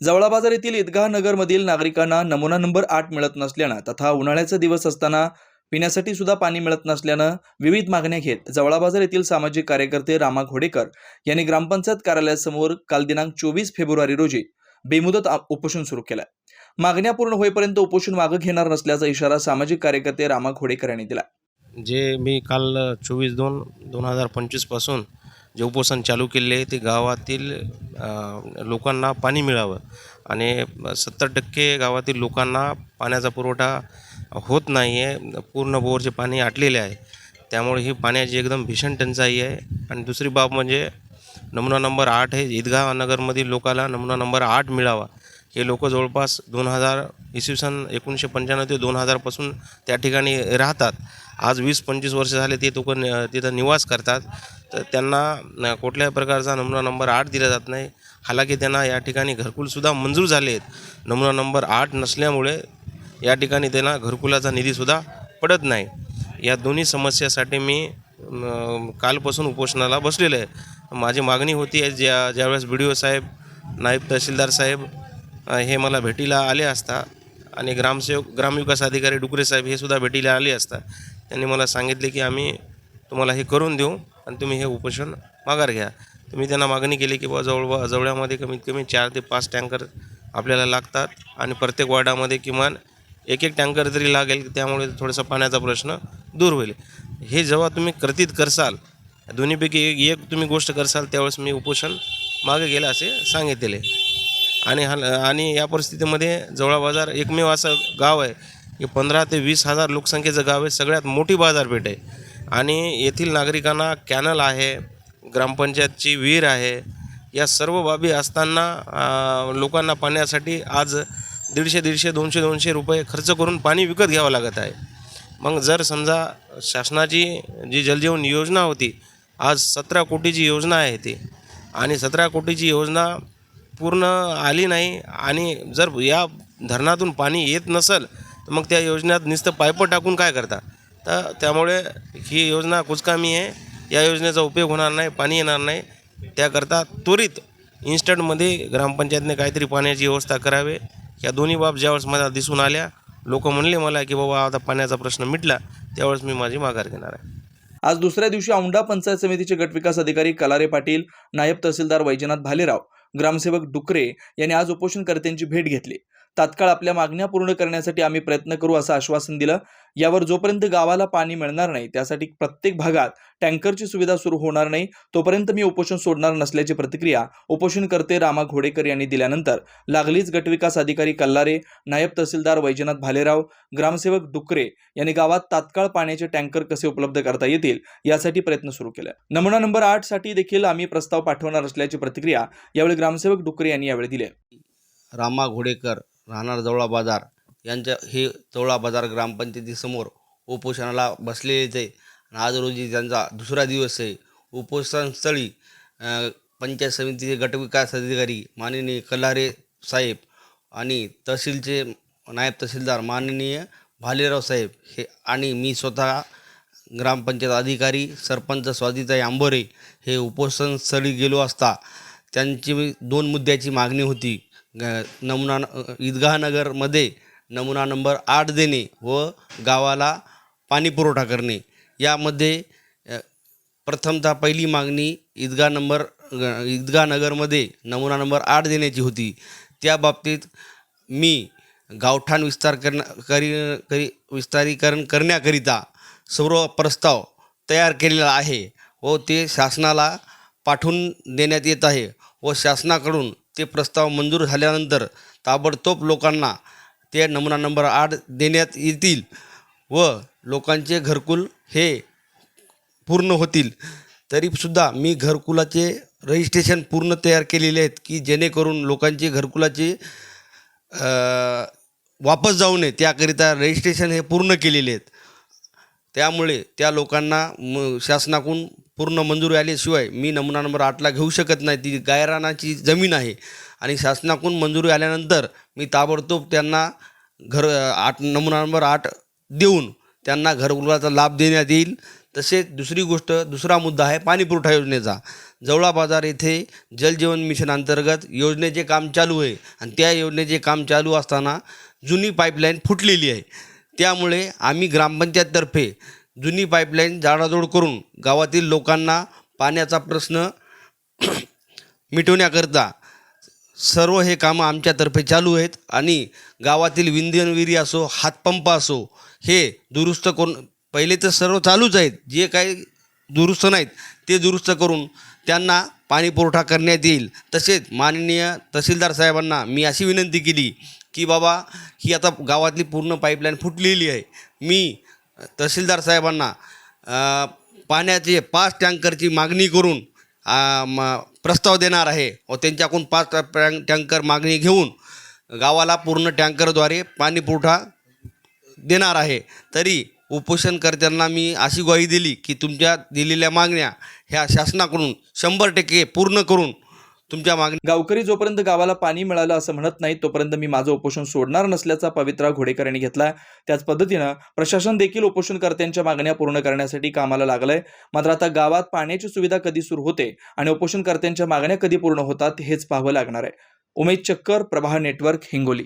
जवळा बाजार येथील ईदगाह नगरमधील नागरिकांना नमुना नंबर आठ मिळत नसल्यानं तथा उन्हाळ्याचा दिवस असताना पिण्यासाठी सुद्धा पाणी मिळत नसल्यानं विविध मागण्या घेत जवळा बाजार येथील सामाजिक कार्यकर्ते रामा घोडेकर यांनी ग्रामपंचायत कार्यालयासमोर काल दिनांक चोवीस फेब्रुवारी रोजी बेमुदत उपोषण सुरू केलं. मागण्या पूर्ण होईपर्यंत उपोषण मागं घेणार नसल्याचा इशारा सामाजिक कार्यकर्ते रामा घोडेकर यांनी दिला. जे मी काल चोवीस दोन दोन हजार पंचवीसपासून जे उपोषण चालू केले ते गावातील लोकांना पाणी मिळावं. आणि सत्तर टक्के गावातील लोकांना पाण्याचा पुरवठा होत नाही आहे पूर्ण बोरचे पाणी आटलेले आहे. त्यामुळे ही पाण्याची एकदम भीषण टंचाई आहे. आणि दुसरी बाब म्हणजे नमुना नंबर आठ हे ईदगाह नगरमधील लोकाला नमुना नंबर आठ मिळावा. हे लोक जवळपास दोन हजार इसवी सन एकोणीसशे पंच्याण्णव ते दोन हजारपासून त्या ठिकाणी राहतात. आज वीस पंचवीस वर्ष झाले ते लोक तिथं निवास करतात. तर त्यांना कुठल्याही प्रकारचा नमुना नंबर आठ दिला जात नाही. हालाकी त्यांना या ठिकाणी घरकुलसुद्धा मंजूर झाले आहेत. नमुना नंबर आठ नसल्यामुळे या ठिकाणी त्यांना घरकुलाचा निधीसुद्धा पडत नाही. या दोन्ही समस्यासाठी मी कालपासून उपोषणाला बसलेलो आहे. माझी मागणी होती आहे ज्या ज्यावेळेस बी डी ओ साहेब नायब तहसीलदार साहेब हे मला भेटीला आले असता आणि ग्रामसेवक ग्रामविकास अधिकारी डुकरे साहेब हे सुद्धा भेटीला आले असता त्यांनी मला सांगितले की आम्ही तुम्हाला हे करून देऊ आणि तुम्ही हे उपोषण माघार घ्या. तुम्ही त्यांना मागणी केली की बा जवळ जवळ्यामध्ये कमीत कमी चार ते पाच टँकर आपल्याला लागतात आणि प्रत्येक वॉर्डामध्ये किमान एक एक टँकर जरी लागेल त्यामुळे थोडासा पाण्याचा प्रश्न दूर होईल. हे जेव्हा तुम्ही कर्तीत करसाल दोन्हीपैकी एक एक तुम्ही गोष्ट करसाल त्यावेळेस मी उपोषण मागे गेलं असे सांगितले आणि हा आणि या परिस्थितीमध्ये जवळा बाजार एकमेव असं गाव आहे की पंधरा ते वीस हजार लोकसंख्येचं गाव आहे सगळ्यात मोठी बाजारपेठ आहे. आणि येथील नागरिकांना कॅनल आहे ग्रामपंचायतची विहीर आहे या सर्व बाबी असताना लोकांना पाण्यासाठी आज दीडशे दीडशे दोनशे दोनशे रुपये खर्च करून पाणी विकत घ्यावं लागत आहे. मग जर समजा शासनाची जी जलजीवन योजना होती आज सतरा कोटीची योजना आहे ती. आणि सतरा कोटीची योजना पूर्ण आली नाही आणि जर या धरणातून पाणी येत नसेल मग त्या योजनेत नुसतं पाईपं टाकून काय करता? तर त्यामुळे ही योजना कुचकामी आहे. या योजनेचा उपयोग होणार नाही पाणी येणार नाही. त्याकरता त्वरित इन्स्टंटमध्ये ग्रामपंचायतने काहीतरी पाण्याची व्यवस्था करावे. या दोन्ही बाब ज्यावेळेस मला दिसून आल्या लोक म्हणले मला की बाबा आता पाण्याचा प्रश्न मिटला त्यावेळेस मी माझी माघार घेणार आहे. आज दुसऱ्या दिवशी औंढा पंचायत समितीचे गटविकास अधिकारी कलारे पाटील नायब तहसीलदार वैजनाथ भालेराव ग्रामसेवक डुकरे यांनी आज उपोषणकर्त्यांची भेट घेतली. तात्काळ आपल्या मागण्या पूर्ण करण्यासाठी आम्ही प्रयत्न करू असं आश्वासन दिलं. यावर जोपर्यंत गावाला पाणी मिळणार नाही त्यासाठी प्रत्येक भागात टँकरची सुविधा सुरू होणार नाही तोपर्यंत मी उपोषण सोडणार नसल्याची प्रतिक्रिया उपोषणकर्ते रामा घोडेकर यांनी दिल्यानंतर लागलीच गटविकास अधिकारी कल्लारे नायब तहसीलदार वैजनाथ भालेराव ग्रामसेवक डुकरे यांनी गावात तात्काळ पाण्याचे टँकर कसे उपलब्ध करता येतील यासाठी प्रयत्न सुरू केले. नमुना नंबर आठसाठी देखील आम्ही प्रस्ताव पाठवणार असल्याची प्रतिक्रिया यावेळी ग्रामसेवक डुकरे यांनी यावेळी दिली रामा घोडेकर राहणार जवळा बाजार. यांच्या हे जवळा बाजार ग्रामपंचायतीसमोर उपोषणाला बसलेलेच आहे. आणि आज रोजी त्यांचा दुसरा दिवस आहे. उपोषणस्थळी पंचायत समितीचे गटविकास अधिकारी माननीय कल्हारे साहेब आणि तहसीलचे नायब तहसीलदार माननीय भालेराव साहेब हे आणि मी स्वतः ग्रामपंचायत अधिकारी सरपंच स्वादिताई आंबोरे हे उपोषणस्थळी गेलो असता त्यांची दोन मुद्द्याची मागणी होती. नमुना ईदगाहनगरमध्ये नमुना नंबर आठ देणे व गावाला पाणी पुरवठा करणे. यामध्ये प्रथमतः पहिली मागणी ईदगा नंबर ग- नगरमध्ये नमुना नंबर आठ देण्याची होती. त्या बाबतीत मी गावठाण विस्तार करण करी करी विस्तारीकरण करण्याकरिता सर्व प्रस्ताव तयार केलेला आहे व ते शासनाला पाठवून देण्यात येत आहे व शासनाकडून ते प्रस्ताव मंजूर झाल्यानंतर ताबडतोब लोकांना ते नमुना नंबर आठ देण्यात येतील व लोकांचे घरकुल हे पूर्ण होतील. तरीसुद्धा मी घरकुलाचे रजिस्ट्रेशन पूर्ण तयार केलेले आहेत की जेणेकरून लोकांचे घरकुलाचे वापस जाऊ नये त्याकरिता रजिस्ट्रेशन हे पूर्ण केलेले आहेत. त्यामुळे त्या लोकांना म शासनाकडून पूर्ण मंजुरी आल्याशिवाय मी नमुना नंबर आठला घेऊ शकत नाही. ती गायरानाची जमीन आहे. आणि शासनाकडून मंजुरी आल्यानंतर मी ताबडतोब त्यांना घर आठ नमुना नंबर आठ देऊन त्यांना घरकुलाचा लाभ देण्यात येईल. तसेच दुसरी गोष्ट दुसरा मुद्दा आहे पाणीपुरवठा योजनेचा. जवळा बाजार येथे जलजीवन मिशन अंतर्गत योजनेचे काम चालू आहे. आणि त्या योजनेचे काम चालू असताना जुनी पाईपलाईन फुटलेली आहे. त्यामुळे आम्ही ग्रामपंचायततर्फे जुनी पाईपलाईन जाडाजोड करून गावातील लोकांना पाण्याचा प्रश्न मिटवण्याकरता सर्व हे कामं आमच्यातर्फे चालू आहेत आणि गावातील विंध्यन विहिरी असो हातपंप असो हे दुरुस्त करून पहिले तर सर्व चालूच आहेत. जे काही दुरुस्त नाहीत ते दुरुस्त करून त्यांना पाणी पुरवठा करण्यात येईल. तसेच माननीय तहसीलदार साहेबांना मी अशी विनंती केली की बाबा ही आता गावातली पूर्ण पाईपलाईन फुटलेली आहे. मी तहसीलदार साहेबांना पाण्याचे पाच टँकरची मागणी करून म प्रस्ताव देणार आहे व त्यांच्याकडून पाच टँक टँकर मागणी घेऊन गावाला पूर्ण टँकरद्वारे पाणीपुरवठा देणार आहे. तरी उपोषणकर्त्यांना मी अशी ग्वाही दिली की तुमच्या दिलेल्या मागण्या ह्या शासनाकडून शंभर टक्के पूर्ण करून तुमच्या मागणी गावकरी जोपर्यंत गावाला पाणी मिळालं असं म्हणत नाही तोपर्यंत मी माझं उपोषण सोडणार नसल्याचा पवित्रा घोडेकर यांनी घेतलाय. त्याच पद्धतीनं प्रशासन देखील उपोषणकर्त्यांच्या मागण्या पूर्ण करण्यासाठी कामाला लागलंय. मात्र आता गावात पाण्याची सुविधा कधी सुरू होते आणि उपोषणकर्त्यांच्या मागण्या कधी पूर्ण होतात हेच पाहावं लागणार आहे. उमेश चक्कर प्रभा नेटवर्क हिंगोली.